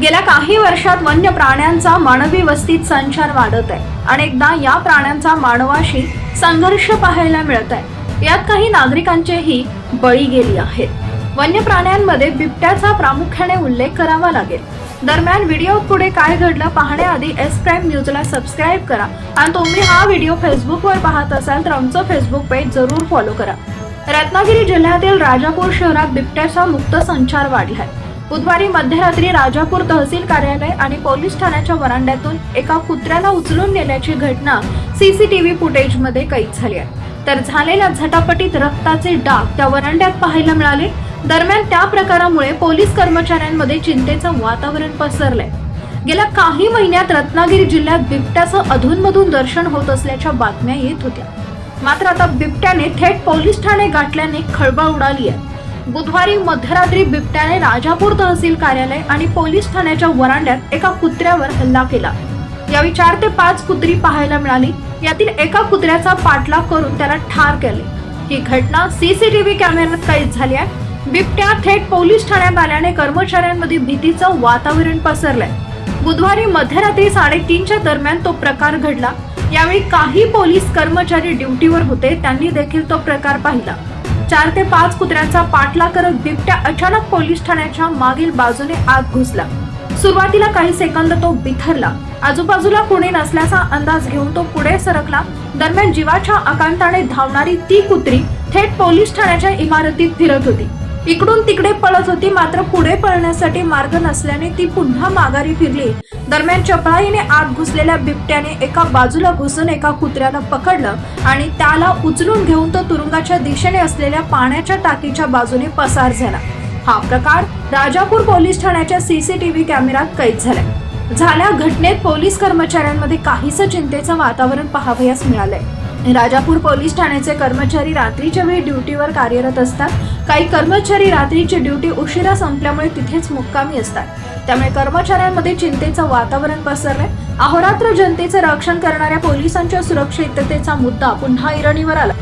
गेल्या काही वर्षात वन्य प्राण्यांचा मानवी वस्तीत संचार वाढत आहे. अनेकदा या प्राण्यांचा मानवाशी संघर्ष पाहायला मिळत आहे. यात काही नागरिकांचेही बळी गेली आहेत. वन्य प्राण्यांमध्ये बिबट्याचा प्रामुख्याने उल्लेख करावा लागेल. दरम्यान व्हिडिओ पुढे काय घडलं पाहण्याआधी एस प्राईम न्यूजला सबस्क्राईब करा. आणि तुम्ही हा व्हिडिओ फेसबुकवर पाहत असाल तर आमचं फेसबुक पेज जरूर फॉलो करा. रत्नागिरी जिल्ह्यातील राजापूर शहरात बिबट्याचा मुक्त संचार वाढलाय. बुधवारी मध्यरात्री राजापूर तहसील कार्यालय आणि पोलीस ठाण्याच्या वरांड्यातून एका कुत्र्याला उचलून नेल्याची घटना सीसीटीव्ही फुटेजमध्ये कैद झाली आहे. तर झालेल्या झटापटीत रक्ताचे डाग त्या वरांड्यात पाहायला मिळाले. दरम्यान त्या प्रकारामुळे पोलीस कर्मचाऱ्यांमध्ये चिंतेचं वातावरण पसरलंय. गेल्या काही महिन्यात रत्नागिरी जिल्ह्यात बिबट्याचं अधूनमधून दर्शन होत असल्याच्या बातम्या येत होत्या. मात्र आता बिबट्याने थेट पोलीस ठाणे गाठल्याने खळबळ उडाली आहे. बुधवारी मध्यरात्री बिबट्याने राजापूर तहसील कार्यालय आणि पोलीस ठाण्याच्या वरांड्यात एका कुत्र्यावर हल्ला केला. यावेळी चार ते पाच कुत्री पाहायला मिळाली. यातील एका कुत्र्याचा पाठलाग करून त्याला ठार केले. ही घटना सीसीटीव्ही कॅमेऱ्यात कैद झाली आहे. बिबट्या थेट पोलीस ठाण्यात आल्याने कर्मचाऱ्यांमध्ये भीतीचं वातावरण पसरलंय. बुधवारी मध्यरात्री साडेतीनच्या दरम्यान तो प्रकार घडला. यावेळी काही पोलीस कर्मचारी ड्युटीवर होते त्यांनी देखील तो प्रकार पाहिला. चार ते पाच कुत्र्यांचा पाठला करत बिबट्या अचानक पोलीस ठाण्याच्या मागील बाजूने आत घुसला. सुरुवातीला काही सेकंद तो बिथरला. आजूबाजूला कोणी नसल्याचा अंदाज घेऊन तो पुढे सरकला. दरम्यान जीवाच्या आकांताने धावणारी ती कुत्री थेट पोलीस ठाण्याच्या इमारतीत फिरत होती. इकडून तिकडे पळत होती मात्र पुढे पळण्यासाठी मार्ग नसल्याने ती पुन्हा माघारी फिरली. दरम्यान चपळाईने आत घुसलेल्या बिबट्याने एका बाजूला घुसून एका कुत्र्याला पकडलं आणि त्याला उचलून घेऊन तो तुरुंगाच्या दिशेने असलेल्या पाण्याच्या टाकीच्या बाजूने पसार झाला. हा प्रकार राजापूर पोलीस ठाण्याच्या सीसीटीव्ही कॅमेऱ्यात कैद झालाय झाल्या घटनेत पोलीस कर्मचाऱ्यांमध्ये काहीसं चिंतेचं वातावरण पाहावयास मिळालंय. राजापूर पोलीस ठाण्याचे कर्मचारी रात्रीच्या वेळी ड्युटीवर कार्यरत असतात. काही कर्मचारी रात्रीची ड्युटी उशिरा संपल्यामुळे तिथेच मुक्कामी असतात. त्यामुळे कर्मचाऱ्यांमध्ये चिंतेचं वातावरण पसरलंय. अहोरात्र जनतेचं रक्षण करणाऱ्या पोलिसांच्या सुरक्षिततेचा मुद्दा पुन्हा इरणीवर आला.